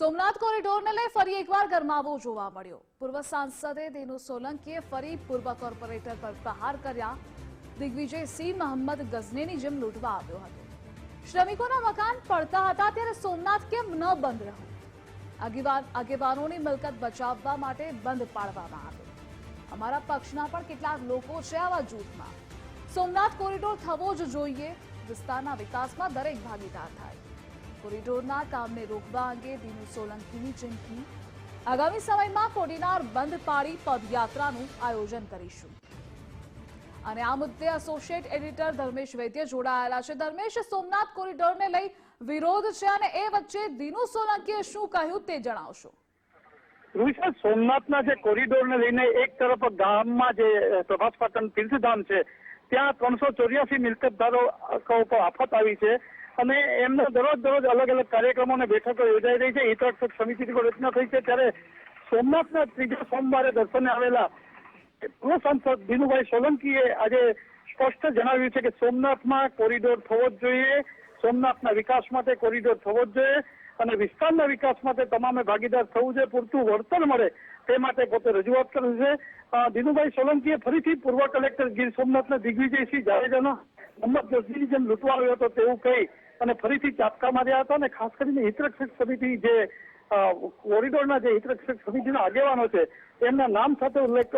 સોમનાથ કોરિડોરને લઈ ફરી એકવાર ગરમાવો જોવા મળ્યો. પૂર્વ સાંસદે દિનુ સોલંકીએ ફરી પૂર્વ કોર્પોરેટર પર પ્રહાર કર્યા. દિગ્વિજય સિંહ, મહંમદ ગઝનેની જેમ લૂંટવા આવ્યો હતો. શ્રમિકોના મકાન પડતા હતા ત્યારે સોમનાથ કેમ ન બંધ રહ્યું? આગેવાન આગેવાનોની મિલકત બચાવવા માટે બંધ પાડવામાં આવ્યો. અમારા પક્ષના પણ કેટલાક લોકો છે આવા જૂથમાં. સોમનાથ કોરિડોર થવો જ જોઈએ. વિસ્તારના વિકાસમાં દરેક ભાગીદાર થાય. કોરિડોરના કામને રોકવા અંગે દિનુ સોલંકીની ચીમકી. આગામી સમયમાં કોડીનાર બંધ પાડી પદયાત્રાનું આયોજન કરીશું. અને આ મુદ્દે એસોસિએટ એડિટર ધર્મેશ વૈદ્ય જોડાયેલા છે. ધર્મેશ, સોમનાથ કોરિડોરને લઈ વિરોધ છે અને એ વચ્ચે દિનુ સોલંકીએ શું કહ્યું તે જણાવશો. વિશેષ સોમનાથના જે કોરિડોરને લઈને એક તરફ ગામમાં જે પ્રભાસ પાટણ તીર્થધામ છે ત્યાં ત્રણસો ચોર્યાસી મિલકતદારો પર આફત આવી છે. અને એમના દરરોજ દરરોજ અલગ અલગ કાર્યક્રમો અને બેઠકો યોજાઈ રહી છે. હિતરક્ષક સમિતિની રચના થઈ છે. ત્યારે સોમનાથના ત્રીજા સોમવારે દર્શને આવેલા પૂર્વ સાંસદ દિનુભાઈ સોલંકીએ આજે સ્પષ્ટ જણાવ્યું છે કે સોમનાથમાં કોરિડોર થવો જ જોઈએ. સોમનાથના વિકાસ માટે કોરિડોર થવો જ જોઈએ. અને વિસ્તારના વિકાસ માટે તમામે ભાગીદાર થવું જોઈએ, પૂરતું વળતર મળે તે માટે પોતે રજૂઆત કરી છે દિનુભાઈ સોલંકીએ ફરીથી પૂર્વ કલેક્ટર ગીર સોમનાથના દિગ્વિજયસિંહ જાડેજાનો મોહમ્મદ ગઝનીની જેમ લૂંટવા આવ્યો હતો તેવું કહી અને ફરીથી ચાપકા માર્યા હતા અને ખાસ કરીને હિતરક્ષક સમિતિ જે કોરિડોરના જે હિતરક્ષક સમિતિના આગેવાનો છે, એમના નામ સાથે ઉલ્લેખ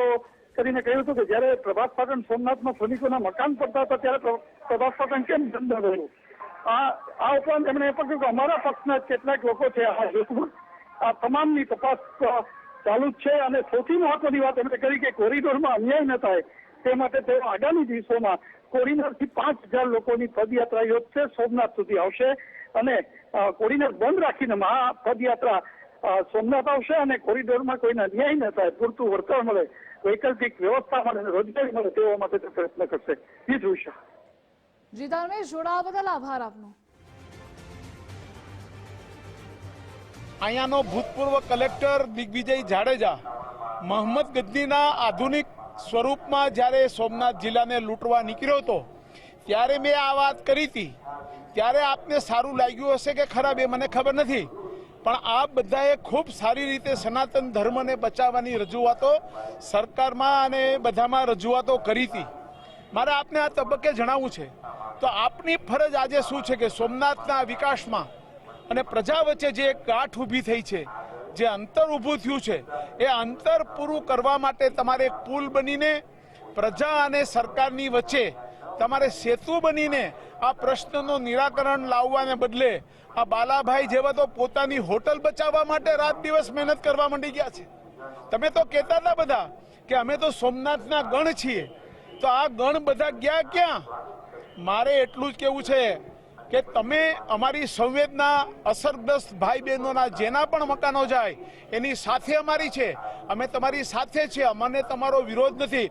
કરીને કહ્યું હતું કે જ્યારે પ્રભાસ પાટણ સોમનાથમાં શ્રમિકોના મકાન પડતા હતા ત્યારે પ્ર- પ્રભાસ પાટણ કેમ બંધ રહ્યું? આ ઉપરાંત એમણે એ પણ કહ્યું કે અમારા પક્ષના કેટલાક લોકો છે આ તમામની તપાસ ચાલુ જ છે અને સૌથી મહત્વની વાત એમણે કરી કે કોરિડોરમાં અન્યાય ન થાય તે માટે તેઓ આગામી દિવસોમાં કોરિડોરથી પાંચ હજાર લોકોની પદયાત્રા યોજશે, સોમનાથ સુધી આવશે અને કોરિડોર બંધ રાખીને મહા પદયાત્રા સોમનાથ આવશે અને કોરિડોરમાં કોઈને અન્યાય ન થાય, પૂરતું વળતર મળે, વૈકલ્પિક વ્યવસ્થા મળે અને રોજગારી મળે તેવા માટે પ્રયત્ન કરશે. બીજું જોઈશે જી ધર્મેશ જોડાવા બદલ આભાર આપનો. અહીંયાનો ભૂતપૂર્વ કલેક્ટર દિગ્વિજય જાડેજા મોહમ્મદ ગજનીના આધુનિક સ્વરૂપમાં જ્યારે સોમનાથ જિલ્લાને લૂંટવા નીકળ્યો હતો, ત્યારે મેં આ વાત કરી હતી. ત્યારે આપને સારું લાગ્યું હશે કે ખરાબ એ મને ખબર નથી, પણ આ બધાએ ખૂબ સારી રીતે સનાતન ધર્મને બચાવવાની રજૂઆતો સરકારમાં અને બધામાં રજૂઆતો કરી હતી. મારે આપને આ તબક્કે જણાવવું છે. તો આપની ફરજ આજે શું છે કે સોમનાથના વિકાસમાં અને પ્રજા વચ્ચે જે ગાંઠ ઊભી થઈ છે, જે અંતર ઊભું થયું છે, એ અંતર પૂરું કરવા માટે તમારે એક પુલ બનીને પ્રજા અને સરકારની વચ્ચે તમારે સેતુ બનીને આ પ્રશ્નનું નિરાકરણ લાવવાને બદલે આ બાલાભાઈ જેવા તો પોતાની હોટલ બચાવવા માટે રાત દિવસ મહેનત કરવા માંડી ગયા છે. તમે તો કહેતા હતા બધા કે અમે તો સોમનાથના ગણ છીએ તો આ ગણ બધા ગયા ક્યાં? મારે એટલું જ કેવું છે કે તમે અમારી સંવેદના અસરગ્રસ્ત ભાઈ બહેનોના જેના પણ મકાનો જાય, એની સાથે અમારી છે. અમે તમારી સાથે છે અમને તમારો વિરોધ નથી.